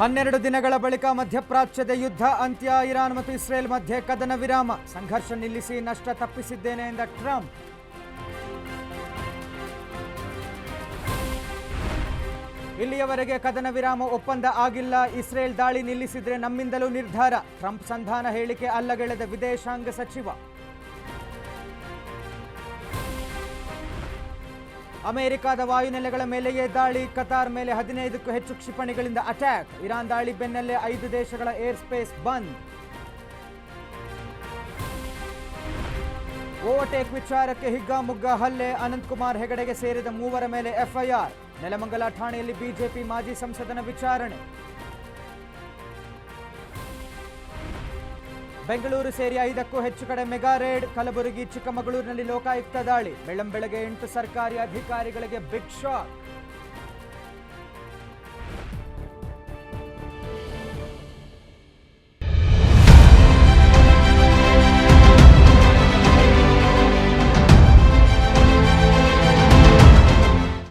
ಹನ್ನೆರಡು ದಿನಗಳ ಬಳಿಕ ಮಧ್ಯಪ್ರಾಚ್ಯದ ಯುದ್ಧ, ಅಂತ್ಯ, ಇರಾನ್ ಮತ್ತು ಇಸ್ರೇಲ್ ಮಧ್ಯೆ ಕದನ ವಿರಾಮ. ಸಂಘರ್ಷ ನಿಲ್ಲಿಸಿ ನಷ್ಟ ತಪ್ಪಿಸಿದ್ದೇನೆ ಎಂದ ಟ್ರಂಪ್. ಇಲ್ಲಿಯವರೆಗೆ ಕದನ ವಿರಾಮ ಒಪ್ಪಂದ ಆಗಿಲ್ಲ. ಇಸ್ರೇಲ್ ದಾಳಿ ನಿಲ್ಲಿಸಿದ್ರೆ ನಮ್ಮಿಂದಲೂ ನಿರ್ಧಾರ. ಟ್ರಂಪ್ ಸಂಧಾನ ಹೇಳಿಕೆ ಅಲ್ಲಗೆಳೆದ ವಿದೇಶಾಂಗ ಸಚಿವ ಅಮೆರಿಕದ ವಾಯುನೆಲೆಗಳ ಮೇಲೆಯೇ ದಾಳಿ, ಕತಾರ್ ಮೇಲೆ ಹದಿನೈದಕ್ಕೂ ಹೆಚ್ಚು ಕ್ಷಿಪಣಿಗಳಿಂದ ಅಟ್ಯಾಕ್. ಇರಾನ್ ದಾಳಿ ಬೆನ್ನಲ್ಲೇ ಐದು ದೇಶಗಳ ಏರ್ ಸ್ಪೇಸ್ ಬಂದ್. ಓವರ್ಟೇಕ್ ವಿಚಾರಕ್ಕೆ ಹಿಗ್ಗಾಮುಗ್ಗ ಹಲ್ಲೆ, ಅನಂತಕುಮಾರ್ ಹೆಗಡೆಗೆ ಸೇರಿದ ಮೂವರ ಮೇಲೆ ಎಫ್ಐಆರ್. ನೆಲಮಂಗಲ ಠಾಣೆಯಲ್ಲಿ ಬಿಜೆಪಿ ಮಾಜಿ ಸಂಸದನ ವಿಚಾರಣೆ. ಬೆಂಗಳೂರು ಸೇರಿ ಐದಕ್ಕೂ ಹೆಚ್ಚು ಕಡೆ ಮೆಗಾ ರೇಡ್, ಕಲಬುರಗಿ, ಚಿಕ್ಕಮಗಳೂರಿನಲ್ಲಿ ಲೋಕಾಯುಕ್ತ ದಾಳಿ. ಬೆಳ್ಳಂಬೆಳಗ್ಗೆ ಎಂಟು ಸರ್ಕಾರಿ ಅಧಿಕಾರಿಗಳಿಗೆ ಬಿಗ್ ಶಾಕ್.